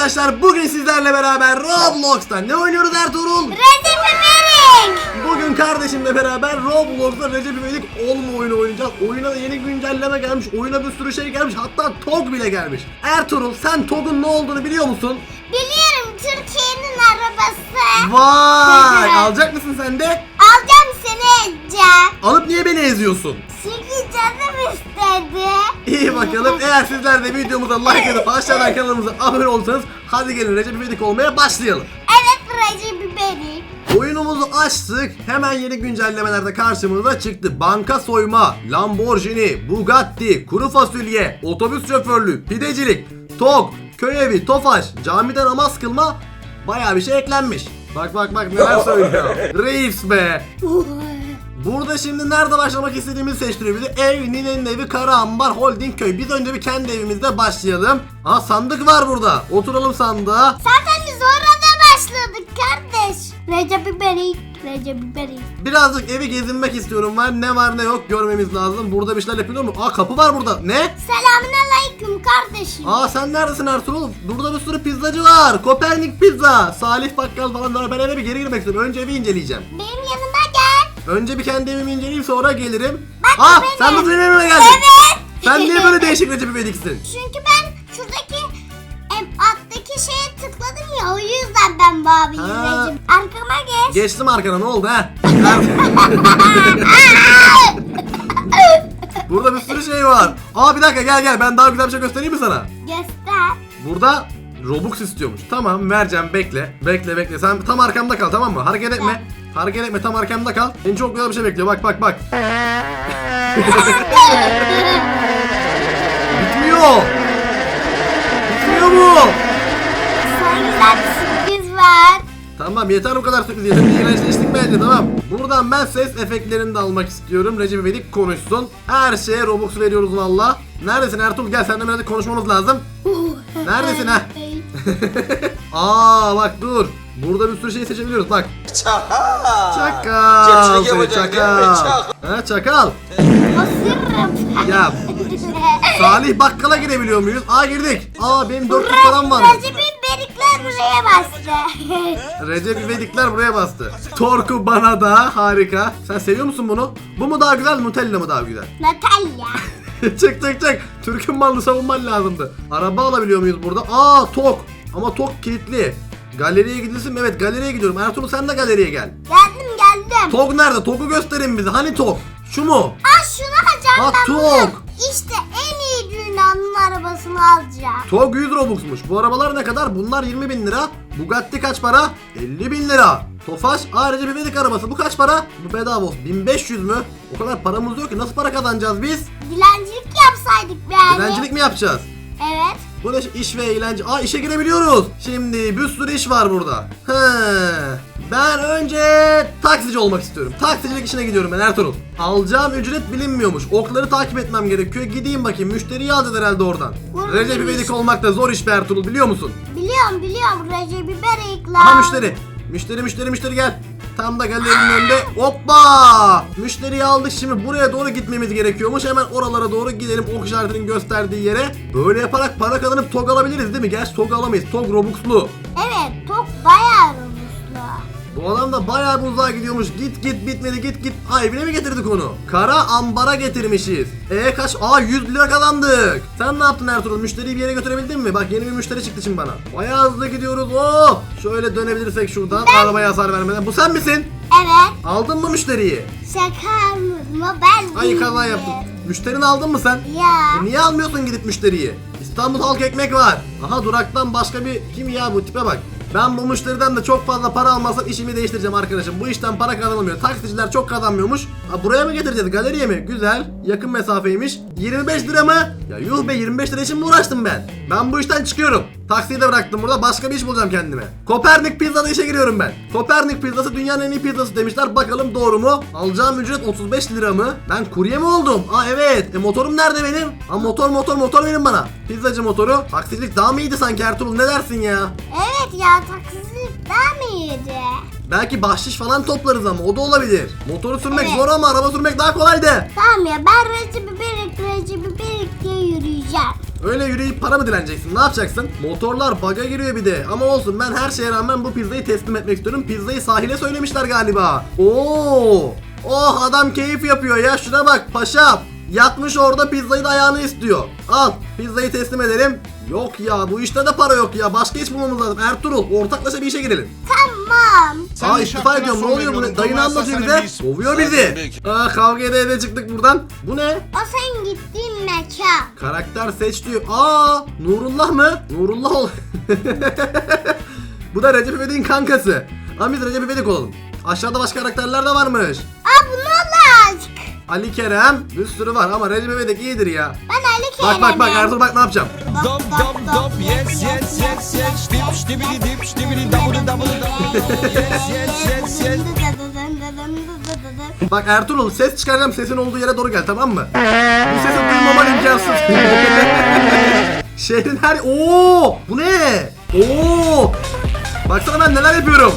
arkadaşlar bugün sizlerle beraber Roblox'ta ne oynuyoruz Ertuğrul? Recep İvedik. Bugün kardeşimle beraber Roblox'ta Recep İvedik olma oyunu oynayacağız. Oyuna da yeni güncelleme gelmiş. Oyuna bir sürü şey gelmiş. Hatta TOG bile gelmiş. Ertuğrul sen TOG'un ne olduğunu biliyor musun? Biliyorum Türkiye'nin arabası. Vay! Alacak mısın sen de? Alacağım seni edeceğim. Alıp niye beni eziyorsun? Çünkü canım istedi. İyi bakalım. Eğer sizler de videomuza like edip aşağıdan kanalımıza abone olursanız hadi gelin Recep İvedik olmaya başlayalım. Evet Recep İvedik. Oyunumuzu açtık. Hemen yeni güncellemelerde karşımıza çıktı. Banka soyma, Lamborghini, Bugatti, kuru fasulye, otobüs şoförlüğü, pidecilik, TOG, köy evi, tofaş, camide namaz kılma bayağı bir şey eklenmiş. Bak bak bak neler söylüyor. Reis be. Burada şimdi nerede başlamak istediğimizi seçtiriyor bizi. Ev, ninenin evi, kara ambar, holding köy. Biz önce bir kendi evimizde başlayalım. Aa sandık var burada. Oturalım sandığa. Zaten biz orada başladık kardeş. Recep İvedik. Recep İvedik. Birazcık evi gezinmek istiyorum ben. Ne var ne yok görmemiz lazım. Burada bir şeyler yapılıyor mu? Aa kapı var burada. Ne? Selamün aleyküm kardeşim. Aa sen neredesin Ertuğrul? Burada bir sürü pizzacı var. Kopernik pizza. Salih bakkal falan var. Ben eve bir geri girmek istiyorum. Önce evi inceleyeceğim. Benim yanıma. Önce bir kendi evimi inceleyeyim sonra gelirim. Bak bu Aa benim. sen de benim evime geldin. Evet. Sen niye böyle değişik Recep İvedik'sin? Çünkü ben şuradaki em, alttaki şeye tıkladım ya o yüzden ben Babi'yi Ha. Recep. Arkama geç. Geçtim arkana ne oldu ha? Burada bir sürü şey var. Aa bir dakika gel gel ben daha güzel bir şey göstereyim mi sana? Göster. Burada Robux istiyormuş. Tamam vereceğim bekle. Bekle bekle. Sen tam arkamda kal tamam mı? Hareket etme. Hareket etme tam arkamda kal. Seni çok güzel bir şey bekliyor. Bak bak bak. Bitmiyor. Bitmiyor mu? Sana güzel bir sürpriz var. Tamam yeter bu kadar sürpriz. Yeter iğrençleştik bence tamam. Buradan ben ses efektlerini de almak istiyorum. Recep İvedik konuşsun. Her şeye Robux veriyoruz valla. Neredesin Ertuğrul gel seninle birazcık konuşmamız lazım. Neredesin ha? Aa bak dur. Burada bir sürü şey seçebiliyoruz bak. Çakal. Çakal. Seni çakal. Çak. Ha çakal. Isırırım. Ya Salih bakkala girebiliyor muyuz? Aa girdik. Aa benim 400 param var. Recep İvedikler buraya bastı. Recep İvedikler buraya bastı. Torku bana da harika. Sen seviyor musun bunu? Bu mu daha güzel Nutella mı daha güzel? Natalya. çık çık çık. Türk'ün malını savunman lazımdı. Araba alabiliyor muyuz burada? Aa tok. Ama tok kilitli. Galeriye gidilsin mi? Evet galeriye gidiyorum. Ertuğrul sen de galeriye gel. Geldim geldim. Tok nerede? Tok'u gösterin bize. Hani tok? Şu mu? Aa şunu alacağım ben bunu. Tok. İşte en iyi dünyanın arabasını alacağım. Tok 100 Robux'muş. Bu arabalar ne kadar? Bunlar 20 bin lira. Bugatti kaç para? 50 bin lira. Tofaş ayrıca bir Vedik arabası. Bu kaç para? Bu bedava olsun. 1500 mü? O kadar paramız yok ki. Nasıl para kazanacağız biz? Dilencilik yapsaydık yani. Dilencilik mi yapacağız? Evet. Bu ne iş ve eğlence. Aa işe girebiliyoruz. Şimdi bir sürü iş var burada. He. Ben önce taksici olmak istiyorum. Taksicilik işine gidiyorum ben Ertuğrul. Alacağım ücret bilinmiyormuş. Okları takip etmem gerekiyor. Gideyim bakayım. Müşteriyi alacağız herhalde oradan. Vur Recep. İvedik olmak da zor iş be Ertuğrul biliyor musun? Biliyorum biliyorum Recep İvedik Aha lan. müşteri. Müşteri müşteri müşteri gel. Tam da galerinin önünde. Hoppa! Müşteriyi aldık şimdi buraya doğru gitmemiz gerekiyormuş. Hemen oralara doğru gidelim ok işaretinin gösterdiği yere. Böyle yaparak para kazanıp tog alabiliriz değil mi? Gerçi tog alamayız. Tog Robux'lu. Evet bayağı robustlu. Bu adam da bayağı bir uzağa gidiyormuş. Git git bitmedi git git. Ay evine mi getirdik onu? Kara ambara getirmişiz. E kaç? Aa 100 lira kazandık. Sen ne yaptın Ertuğrul? Müşteriyi bir yere götürebildin mi? Bak yeni bir müşteri çıktı şimdi bana. Bayağı hızlı gidiyoruz. Oo! Şöyle dönebilirsek şuradan arabaya hasar vermeden. Bu sen misin? Evet. Aldın mı müşteriyi? Şaka mı ben Ay kaza yaptın. Müşterini aldın mı sen? Ya. E niye almıyorsun gidip müşteriyi? İstanbul halk ekmek var. Aha duraktan başka bir kim ya bu tipe bak. Ben bu müşteriden de çok fazla para almazsam işimi değiştireceğim arkadaşım. Bu işten para kazanılmıyor. Taksiciler çok kazanmıyormuş. Ha, buraya mı getireceğiz? Galeriye mi? Güzel. Yakın mesafeymiş. 25 lira mı? Ya yuh be 25 lira için mi uğraştım ben? Ben bu işten çıkıyorum. Taksiyi de bıraktım burada. Başka bir iş bulacağım kendime. Kopernik Pizza'da işe giriyorum ben. Kopernik Pizzası dünyanın en iyi pizzası demişler. Bakalım doğru mu? Alacağım ücret 35 lira mı? Ben kurye mi oldum? Aa evet. E motorum nerede benim? Aa motor motor motor verin bana. Pizzacı motoru. Taksicilik daha mı iyiydi sanki Ertuğrul? Ne dersin ya? Evet ya taksicilik daha mı iyiydi? Belki bahşiş falan toplarız ama o da olabilir. Motoru sürmek Evet. zor ama araba sürmek daha kolaydı. Tamam ya ben Recep İvedik Recep İvedik diye yürüyeceğim. Öyle yürüyüp para mı dileneceksin? Ne yapacaksın? Motorlar baga giriyor bir de. Ama olsun ben her şeye rağmen bu pizzayı teslim etmek istiyorum. Pizzayı sahile söylemişler galiba. Oo! Oh adam keyif yapıyor ya. Şuna bak paşam. Yatmış orada pizzayı da ayağını istiyor. Al pizzayı teslim edelim. Yok ya bu işte de para yok ya. Başka iş bulmamız lazım. Ertuğrul ortaklaşa bir işe girelim. Tamam. Aa istifa ediyorum ne oluyor bu ne? Dayı ne anlatıyor bize? Kovuyor bizi. Aa kavga ede ede çıktık buradan. Bu ne? O sen gittiğin mekan. Karakter seç diyor. Aa Nurullah mı? Nurullah ol. bu da Recep İvedik'in kankası. Ama biz Recep İvedik olalım. Aşağıda başka karakterler de varmış. Aa bunu alık. Ali Kerem bir sürü var ama Recep İvedik iyidir ya. Ben Ali Kerem'im. Bak bak bak Ertuğrul bak ne yapacağım. Dop dop dop yes yes yes yes dip ştibidi dip ştibidi double double double yes yes yes yes Bak Ertuğrul ses çıkaracağım sesin olduğu yere doğru gel tamam mı? Bu sesi duymaman imkansız. Şehrin her... Oo, Bu ne? Oo! Baksana ben neler yapıyorum.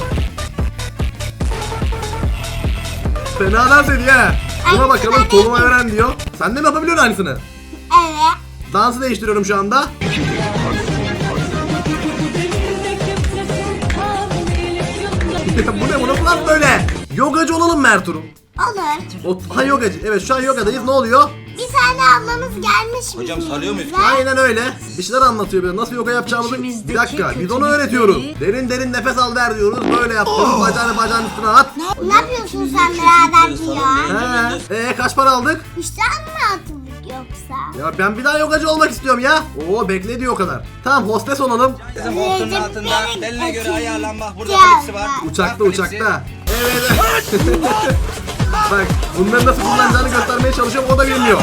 Fena dans ediyor ha. Buna bakalım koluma öğren diyor. Sen de mi yapabiliyorsun aynısını? Evet. Dansı değiştiriyorum şu anda. bu ne? Bu nasıl lan böyle? Yogacı olalım mı Ertuğrul? Olur. O, ha yogacı. Evet şu an yogadayız. Ne oluyor? Bir tane ablamız gelmiş Hocam bizim sarıyor muyuz? bize. Aynen öyle. Bir şeyler anlatıyor bize. Nasıl yoga yapacağımızı. Bir dakika. Biz onu öğretiyoruz. Derin derin nefes al ver diyoruz. Böyle yapıyoruz. Bacağını bacağın üstüne at. Ne yapıyorsun sen birader diyor. He. Ee, kaç para aldık? İşten mi atıldık yoksa? Ya ben bir daha yogacı olmak istiyorum ya. Oo bekle diyor o kadar. Tamam hostes olalım. Bizim koltuğun altında beline göre ayarlanmak burada Ya, klipsi var. Uçakta Bak uçakta. Evet. Bak bunları nasıl kullanacağını göstermeye çalışıyorum o da bilmiyor.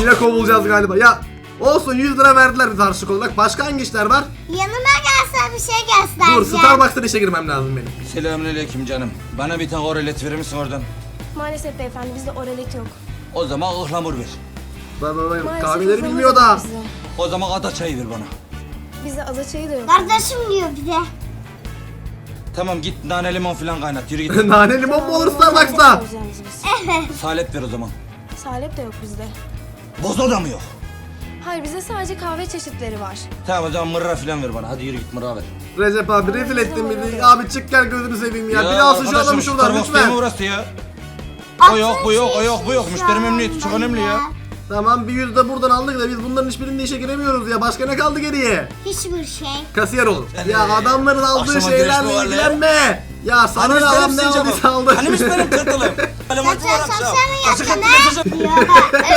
Yine kovulacağız galiba. Ya olsun 100 lira verdiler bize harçlık olarak. Başka hangi işler var? Yanıma gelsen bir şey göstereceğim. Dur Starbucks'ta işe girmem lazım benim. Selamünaleyküm canım. Bana bir tane oralet verir misin oradan? Maalesef beyefendi bizde oralet yok. O zaman ıhlamur ver. Bak bak bak Maalesef kahveleri bilmiyor da. O zaman ada çayı ver bana. Bizde aza çayı da yok. Kardeşim diyor bize. Tamam git nane limon falan kaynat yürü git. Nane limon mu olur Starbucks'ta? Evet. Salep ver o zaman. Salep de yok bizde. Bozo da mı yok? Hayır bizde sadece kahve çeşitleri var. Tamam o zaman mırra falan ver bana. Hadi yürü git mırra ver. Recep abi rezil ettin bizi. Abi çık gel gözünü seveyim ya. Bir alsın şu arkadaşım, adamı şuradan Starbucks değil mi lütfen. burası ya? O yok bu yok o yok bu yok. Müşteri memnuniyeti çok önemli ya. Tamam bir yüz de buradan aldık da biz bunların hiçbirinde işe giremiyoruz ya. Başka ne kaldı geriye? Hiçbir şey. Kasiyer olur. Yani, Ya adamların aldığı akşama şeylerle görüşme var ya. ilgilenme. Ya sana Hanimiş ne benim adam ne aldıysa aldı. Hanimiş benim tırtılım. Böyle maçı var Sen akşam. Kaçı yaptın kaçı ha? kaçı.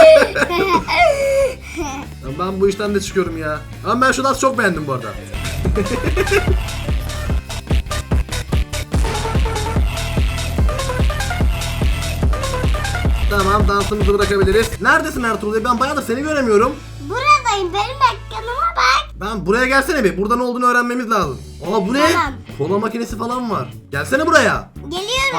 Ya ben bu işten de çıkıyorum ya. Ama ben şu dansı çok beğendim bu arada. tamam dansımızı bırakabiliriz. Neredesin Ertuğrul? Ben bayağıdır seni göremiyorum. Buradayım benim ekranıma bak. Ben buraya gelsene bir. Burada ne olduğunu öğrenmemiz lazım. Aa bu ne? Tamam. Kola makinesi falan var. Gelsene buraya.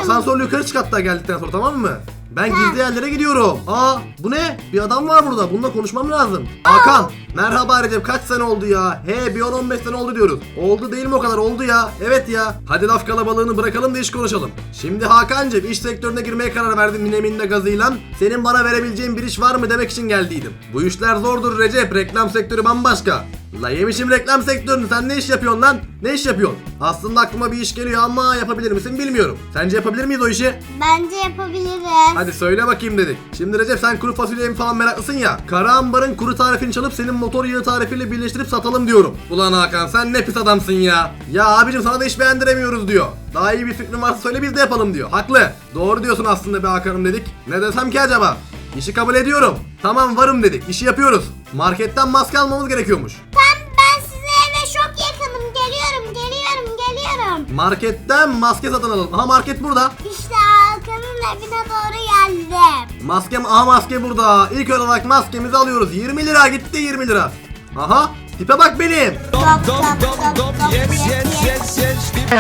Asansörle yukarı çık hatta geldikten sonra tamam mı? Ben gizli yerlere gidiyorum. Aa bu ne? Bir adam var burada. Bununla konuşmam lazım. Hakan. Merhaba Recep. Kaç sene oldu ya? He bir 10-15 sene oldu diyoruz. Oldu değil mi o kadar? Oldu ya. Evet ya. Hadi laf kalabalığını bırakalım da iş konuşalım. Şimdi Hakan'cığım iş sektörüne girmeye karar verdim mine minne gazıyla. Senin bana verebileceğin bir iş var mı demek için geldiydim. Bu işler zordur Recep. Reklam sektörü bambaşka. La yemişim reklam sektörünü. Sen ne iş yapıyorsun lan? Ne iş yapıyorsun? Aslında aklıma bir iş geliyor ama yapabilir misin bilmiyorum. Sence yapabilir miyiz o işi? Bence yapabiliriz. Hadi söyle bakayım dedik. Şimdi Recep sen kuru fasulye mi falan meraklısın ya. Kara ambarın kuru tarifini çalıp senin motor yağı tarifiyle birleştirip satalım diyorum. Ulan Hakan sen ne pis adamsın ya. Ya abicim sana da iş beğendiremiyoruz diyor. Daha iyi bir fikrin varsa söyle biz de yapalım diyor. Haklı. Doğru diyorsun aslında be Hakan'ım dedik. Ne desem ki acaba? İşi kabul ediyorum. Tamam varım dedik. İşi yapıyoruz. Marketten maske almamız gerekiyormuş. Marketten maske satın alalım. Aha market burada. İşte Hakan'ın evine doğru geldim. Maskem aha maske burada. İlk olarak maskemizi alıyoruz. 20 lira gitti 20 lira. Aha tipe bak benim. Dop Dop dop dop yes yes yes yes dip.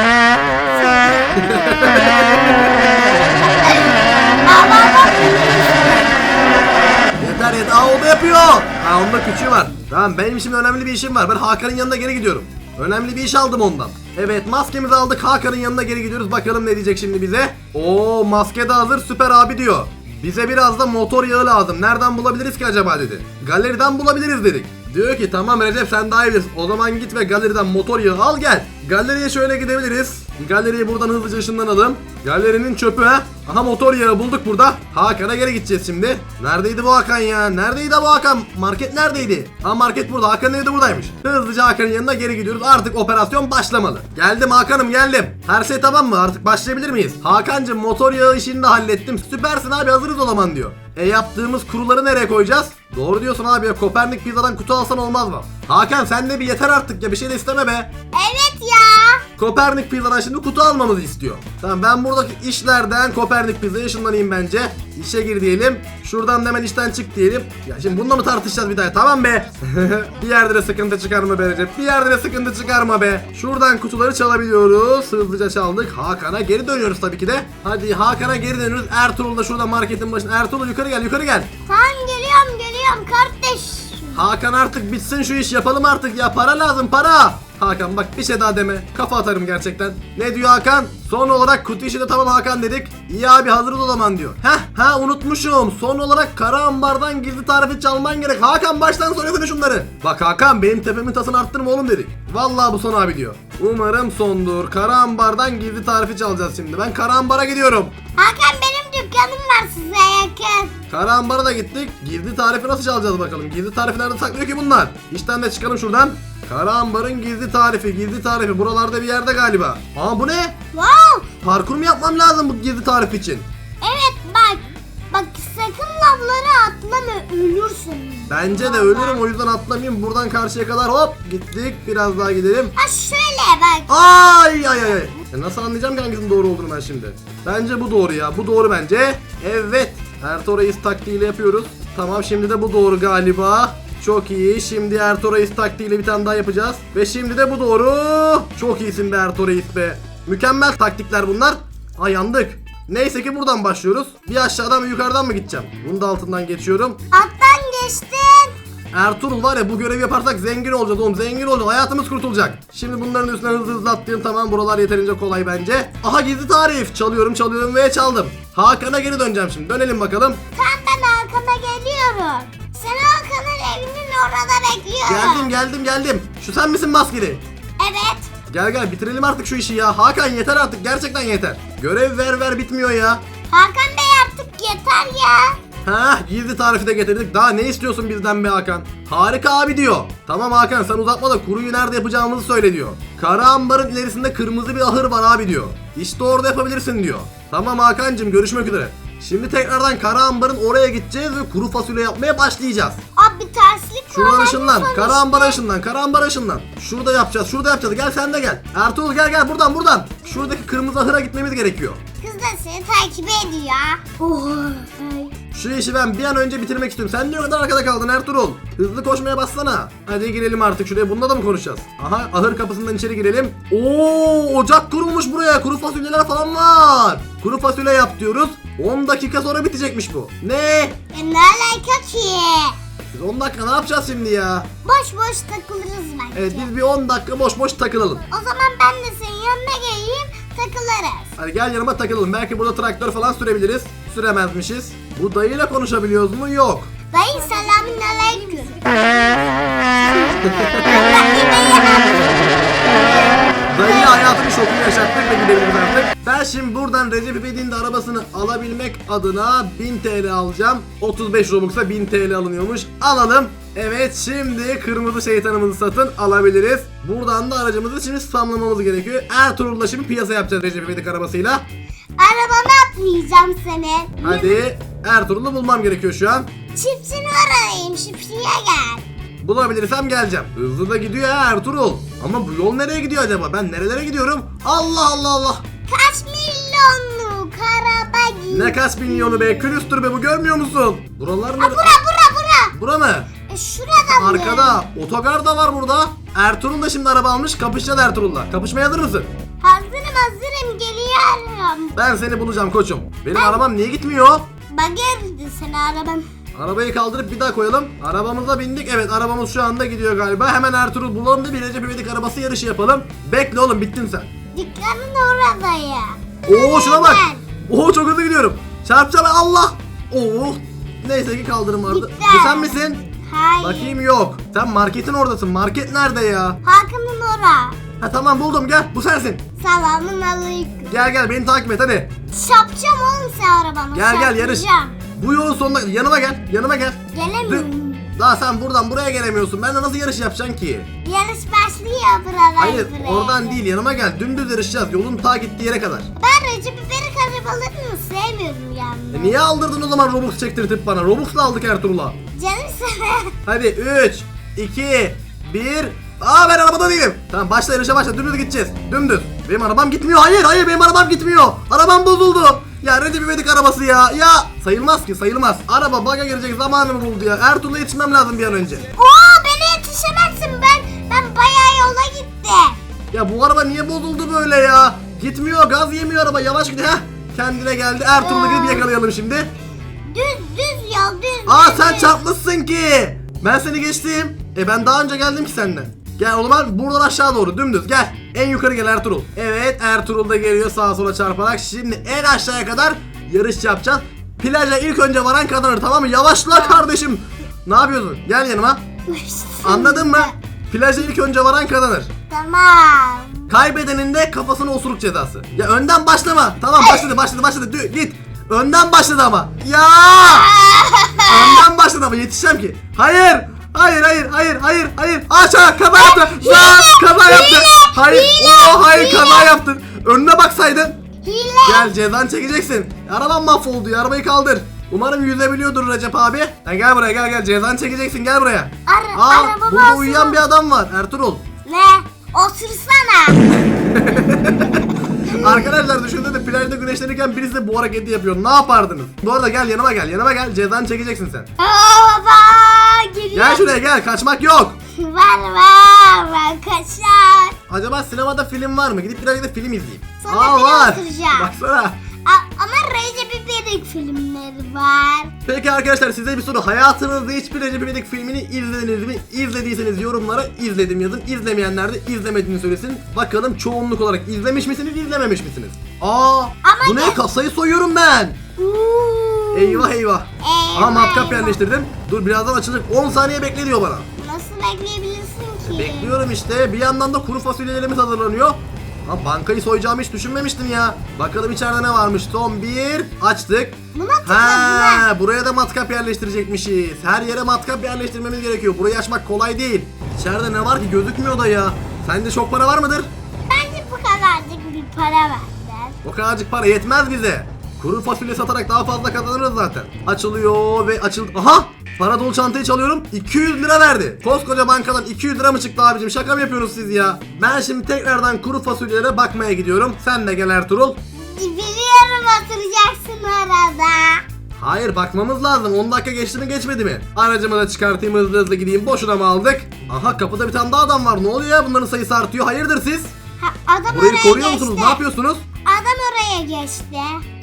Yeter yeter. Aa o da yapıyor. Ha onun da küçüğü var. Tamam benim şimdi önemli bir işim var. Ben Hakan'ın yanına geri gidiyorum. Önemli bir iş aldım ondan. Evet maskemizi aldık Hakan'ın yanına geri gidiyoruz. Bakalım ne diyecek şimdi bize. Oo maske de hazır süper abi diyor. Bize biraz da motor yağı lazım. Nereden bulabiliriz ki acaba dedi. Galeriden bulabiliriz dedik. Diyor ki tamam Recep sen daha iyi bilirsin. O zaman git ve galeriden motor yağı al gel. Galeriye şöyle gidebiliriz. Galeriyi buradan hızlıca ışınlanalım. Galerinin çöpü ha. Aha motor yağı bulduk burada. Hakan'a geri gideceğiz şimdi. Neredeydi bu Hakan ya? Neredeydi bu Hakan? Market neredeydi? Ha market burada. Hakan'ın evi de buradaymış. Hızlıca Hakan'ın yanına geri gidiyoruz. Artık operasyon başlamalı. Geldim Hakan'ım geldim. Her şey tamam mı? Artık başlayabilir miyiz? Hakan'cım motor yağı işini de hallettim. Süpersin abi hazırız o zaman diyor. E yaptığımız kuruları nereye koyacağız? Doğru diyorsun abi ya Kopernik pizzadan kutu alsan olmaz mı? Hakan sen de bir yeter artık ya bir şey de isteme be. Evet. Kopernik pizzadan şimdi kutu almamızı istiyor. Tamam ben buradaki işlerden Kopernik pizzaya ışınlanayım bence. İşe gir diyelim. Şuradan da hemen işten çık diyelim. Ya şimdi bununla mı tartışacağız bir daha? Tamam be. bir yerde de sıkıntı çıkarma be Recep. Bir yerde de sıkıntı çıkarma be. Şuradan kutuları çalabiliyoruz. Hızlıca çaldık. Hakan'a geri dönüyoruz tabii ki de. Hadi Hakan'a geri dönüyoruz. Ertuğrul da şurada marketin başında. Ertuğrul yukarı gel yukarı gel. Tamam geliyorum geliyorum kardeş. Hakan artık bitsin şu iş yapalım artık ya para lazım para. Hakan bak bir şey daha deme kafa atarım gerçekten. Ne diyor Hakan? Son olarak kutu işi de tamam Hakan dedik. İyi abi hazırız o zaman diyor. Heh ha unutmuşum. Son olarak kara ambardan gizli tarifi çalman gerek. Hakan baştan soruyorsun şunları. Bak Hakan benim tepemin tasını arttırma oğlum dedik. Vallahi bu son abi diyor. Umarım sondur. Kara ambardan gizli tarifi çalacağız şimdi. Ben kara ambara gidiyorum. Hakan benim dükkanım var size yakın. Kara ambara da gittik. Gizli tarifi nasıl çalacağız bakalım. Gizli tarifi nerede saklıyor ki bunlar? İşten de çıkalım şuradan. Kara ambarın gizli tarifi, gizli tarifi buralarda bir yerde galiba. Aa bu ne? Wow. Parkur mu yapmam lazım bu gizli tarif için? Evet bak. Bak sakın lavlara atlama ölürsün. Bence de ölürüm o yüzden atlamayayım. Buradan karşıya kadar hop gittik. Biraz daha gidelim. Ha şöyle bak. Ay ay ay ay. Ya nasıl anlayacağım ki hangisinin doğru olduğunu ben şimdi? Bence bu doğru ya. Bu doğru bence. Evet. Ertuğrul Reis taktiğiyle yapıyoruz. Tamam şimdi de bu doğru galiba. Çok iyi. Şimdi Ertuğrul Reis taktiğiyle bir tane daha yapacağız. Ve şimdi de bu doğru. Çok iyisin be Ertuğrul Reis be. Mükemmel taktikler bunlar. Ay yandık. Neyse ki buradan başlıyoruz. Bir aşağıdan bir yukarıdan mı gideceğim? Bunu da altından geçiyorum. Alttan geçtin. Ertuğrul var ya bu görevi yaparsak zengin olacağız oğlum zengin olacağız hayatımız kurtulacak. Şimdi bunların üstüne hızlı hızlı atlayayım tamam buralar yeterince kolay bence. Aha gizli tarif çalıyorum çalıyorum ve çaldım. Hakan'a geri döneceğim şimdi dönelim bakalım. Tam ben Hakan'a geliyorum. Seni Hakan'ın evinin orada bekliyorum. Geldim geldim geldim. Şu sen misin maskeli? Evet. Gel gel bitirelim artık şu işi ya. Hakan yeter artık gerçekten yeter. Görev ver ver bitmiyor ya. Hakan Bey artık yeter ya. Ha gizli tarifi de getirdik. Daha ne istiyorsun bizden be Hakan? Harika abi diyor. Tamam Hakan sen uzatma da kuruyu nerede yapacağımızı söyle diyor. Kara ambarın ilerisinde kırmızı bir ahır var abi diyor. İşte orada yapabilirsin diyor. Tamam Hakan'cım görüşmek üzere. Şimdi tekrardan kara ambarın oraya gideceğiz ve kuru fasulye yapmaya başlayacağız. Abi bir terslik var. Şuradan ışınlan. Kara ambara ışınlan. Kara ambara ışınlan. Şurada yapacağız. Şurada yapacağız. Gel sen de gel. Ertuğrul gel gel buradan buradan. Şuradaki kırmızı ahıra gitmemiz gerekiyor. Kız da seni takip ediyor. Oh. Şu işi ben bir an önce bitirmek istiyorum. Sen niye o kadar arkada kaldın Ertuğrul? Hızlı koşmaya bassana. Hadi girelim artık şuraya. Bunda da mı konuşacağız? Aha ahır kapısından içeri girelim. Oo ocak kurulmuş buraya. Kuru fasulyeler falan var. Kuru fasulye yap diyoruz. 10 dakika sonra bitecekmiş bu. Ne? E ne alaka ki? Biz 10 dakika ne yapacağız şimdi ya? Boş boş takılırız bence. Evet biz bir 10 dakika boş boş takılalım. O zaman ben de senin yanına geleyim takılırız. Hadi gel yanıma takılalım. Belki burada traktör falan sürebiliriz. Süremezmişiz. Bu dayıyla konuşabiliyoruz mu? Yok. Dayı selamün aleyküm. Dayı hayatını şokunu yaşattık ve gidebiliriz artık. Ben şimdi buradan Recep İvedik'in de arabasını alabilmek adına 1000 TL alacağım. 35 Robux'a 1000 TL alınıyormuş. Alalım. Evet şimdi kırmızı şeytanımızı satın alabiliriz. Buradan da aracımızı şimdi spamlamamız gerekiyor. Ertuğrul'la şimdi piyasa yapacağız Recep İvedik arabasıyla. Arabana atmayacağım seni. Hadi Ertuğrul'u bulmam gerekiyor şu an. Çiftçini arayayım çiftçiye gel. Bulabilirsem geleceğim. Hızlı da gidiyor ha Ertuğrul. Ama bu yol nereye gidiyor acaba? Ben nerelere gidiyorum? Allah Allah Allah. Kaç milyonluk araba giy. Ne kaç milyonu be? Külüstür be bu görmüyor musun? Buralar Ha nere? bura bura bura. Bura mı? E şurada? Arkada. Otogar da var burada. Ertuğrul da şimdi araba almış. Kapışacağız Ertuğrul'la. Kapışmaya hazır mısın? Hazırım hazırım geliyorum. Ben seni bulacağım koçum. Benim arabam niye gitmiyor? Bagajdı seni arabam. Arabayı kaldırıp bir daha koyalım. Arabamıza bindik. Evet arabamız şu anda gidiyor galiba. Hemen Ertuğrul bulalım da bir Recep İvedik arabası yarışı yapalım. Bekle oğlum bittin sen. Dükkanın oradayım. Oo şuna bak. Oo çok hızlı gidiyorum. Çarpacağım Allah. Oo. Neyse ki kaldırım vardı. Bu sen misin? Hayır. Bakayım yok. Sen marketin oradasın. Market nerede ya? Hakan'ın ora. Ha tamam buldum gel. Bu sensin. Selamun aleyküm. Gel gel beni takip et hadi. Şapacağım oğlum sen arabamı. Gel gel yarış. Bu yolun sonuna yanıma gel. Yanıma gel. Gelemiyorum. Daha sen buradan buraya gelemiyorsun. Ben de nasıl yarış yapacaksın ki? Yarış başlıyor buralar. Hayır buraya. oradan değil yanıma gel. Dümdüz yarışacağız. Yolun ta gittiği yere kadar. Ben Recep İvedik arabalarını sevmiyorum yani. E niye aldırdın o zaman Robux çektirtip bana? Robux'la aldık Ertuğrul'a. Canım sana. Hadi 3, 2, 1. Aa ben arabada değilim. Tamam başla yarışa başla. Dümdüz gideceğiz. Dümdüz. Benim arabam gitmiyor. Hayır hayır benim arabam gitmiyor. Arabam bozuldu. Ya Recep İvedik arabası ya. Ya sayılmaz ki sayılmaz. Araba baga girecek zamanımı buldu ya. Ertuğrul'a yetişmem lazım bir an önce. Oo beni yetişemezsin ben. Ben bayağı yola gitti. Ya bu araba niye bozuldu böyle ya? Gitmiyor gaz yemiyor araba yavaş gidiyor. Heh kendine geldi. Ertuğrul'u gidip yakalayalım şimdi. Düz düz yol düz. Aa düz, sen düz. çarpmışsın ki. Ben seni geçtim. E ben daha önce geldim ki senden. Gel o zaman buradan aşağı doğru dümdüz gel. En yukarı gel Ertuğrul. Evet Ertuğrul da geliyor sağa sola çarparak. Şimdi en aşağıya kadar yarış yapacağız. Plaja ilk önce varan kazanır tamam mı? Yavaşla kardeşim. Ne yapıyorsun? Gel yanıma. Anladın mı? Plaja ilk önce varan kazanır. Tamam. Kaybedenin de kafasına osuruk cezası. Ya önden başlama. Tamam başladı başladı başladı. Dü- git. Önden başladı ama. Ya! önden başladı ama yetişeceğim ki. Hayır. Hayır hayır hayır hayır hayır. Aşağı yaptı. Ya Hayır. Oo hayır kaza yaptın. Önüne baksaydın. Hile. Gel cezan çekeceksin. Araban mahvoldu ya arabayı kaldır. Umarım yüzebiliyordur Recep abi. Ha, gel buraya gel gel cezan çekeceksin gel buraya. Ara- Aa araba burada bozuldu. uyuyan bir adam var Ertuğrul. Ne? Otursana. Arkadaşlar düşünsene plajda güneşlenirken birisi de bu hareketi yapıyor. Ne yapardınız? Bu arada gel yanıma gel. Yanıma gel. Cezanı çekeceksin sen. Aa, baba geliyor. Gel şuraya gel. Kaçmak yok. Var var ben kaçar. Acaba sinemada film var mı? Gidip plajda film izleyeyim. Sonra Aa bir var. oturacağım. Baksana. A- ama Recep İvedik filmleri var. Peki arkadaşlar size bir soru. Hayatınızda hiçbir Recep İvedik filmini izlediniz mi? İzlediyseniz yorumlara izledim yazın. İzlemeyenler de izlemediğini söylesin. Bakalım çoğunluk olarak izlemiş misiniz, izlememiş misiniz? Aa, bu ne? Kasayı soyuyorum ben. Uuu. Eyvah eyvah. Aha Eyvah, matkap eyvah. yerleştirdim. Dur birazdan açılacak. 10 saniye bekle diyor bana. Nasıl bekleyebilirsin ki? Bekliyorum işte. Bir yandan da kuru fasulyelerimiz hazırlanıyor. Ha, bankayı soyacağımı hiç düşünmemiştim ya. Bakalım içeride ne varmış. Son bir. Açtık. Buna Ha, buraya da matkap yerleştirecekmişiz. Her yere matkap yerleştirmemiz gerekiyor. Burayı açmak kolay değil. İçeride ne var ki gözükmüyor da ya. Sende çok para var mıdır? Bence bu kadarcık bir para verdiler. O kadarcık para yetmez bize. Kuru fasulye satarak daha fazla kazanırız zaten. Açılıyor ve açıldı. Aha! Para dolu çantayı çalıyorum. 200 lira verdi. Koskoca bankadan 200 lira mı çıktı abicim? Şaka mı yapıyorsunuz siz ya? Ben şimdi tekrardan kuru fasulyelere bakmaya gidiyorum. Sen de gel Ertuğrul. Biliyorum oturacaksın arada. Hayır bakmamız lazım. 10 dakika geçti mi geçmedi mi? Aracımı da çıkartayım hızlı hızlı gideyim. Boşuna mı aldık? Aha kapıda bir tane daha adam var. Ne oluyor ya? Bunların sayısı artıyor. Hayırdır siz? Ha, adam Burayı koruyor musunuz? Ne yapıyorsunuz? Oraya geçti.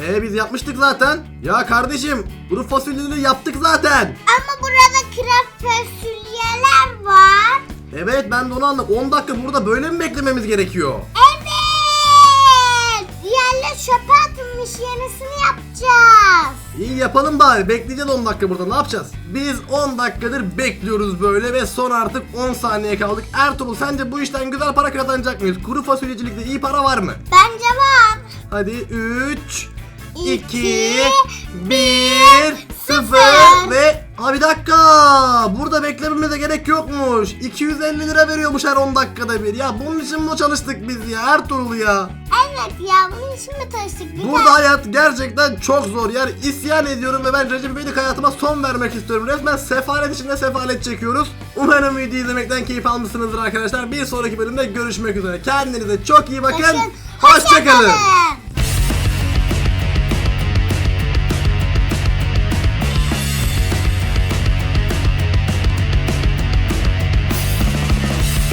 Ee biz yapmıştık zaten. Ya kardeşim kuru fasulyeleri yaptık zaten. Ama burada krep fasulyeler var. Evet ben de onu anladım. 10 dakika burada böyle mi beklememiz gerekiyor? Evet. Diğerleri çöpe atılmış yenisini yapacağız. İyi yapalım bari. Bekleyeceğiz 10 dakika burada. Ne yapacağız? Biz 10 dakikadır bekliyoruz böyle ve son artık 10 saniye kaldık. Ertuğrul sence bu işten güzel para kazanacak mıyız? Kuru fasulyecilikte iyi para var mı? Bence var. Hadi 3 2 İki, 1 bir dakika. Burada beklememize gerek yokmuş. 250 lira veriyormuş her 10 dakikada bir. Ya bunun için mi çalıştık biz ya Ertuğrul ya? Evet ya bunun için mi tanıştık? Bir Burada de- hayat gerçekten çok zor. Yani isyan ediyorum ve ben Recep İvedik hayatıma son vermek istiyorum. Resmen sefalet içinde sefalet çekiyoruz. Umarım videoyu izlemekten keyif almışsınızdır arkadaşlar. Bir sonraki bölümde görüşmek üzere. Kendinize çok iyi bakın. Hoşçakalın. hoşçakalın.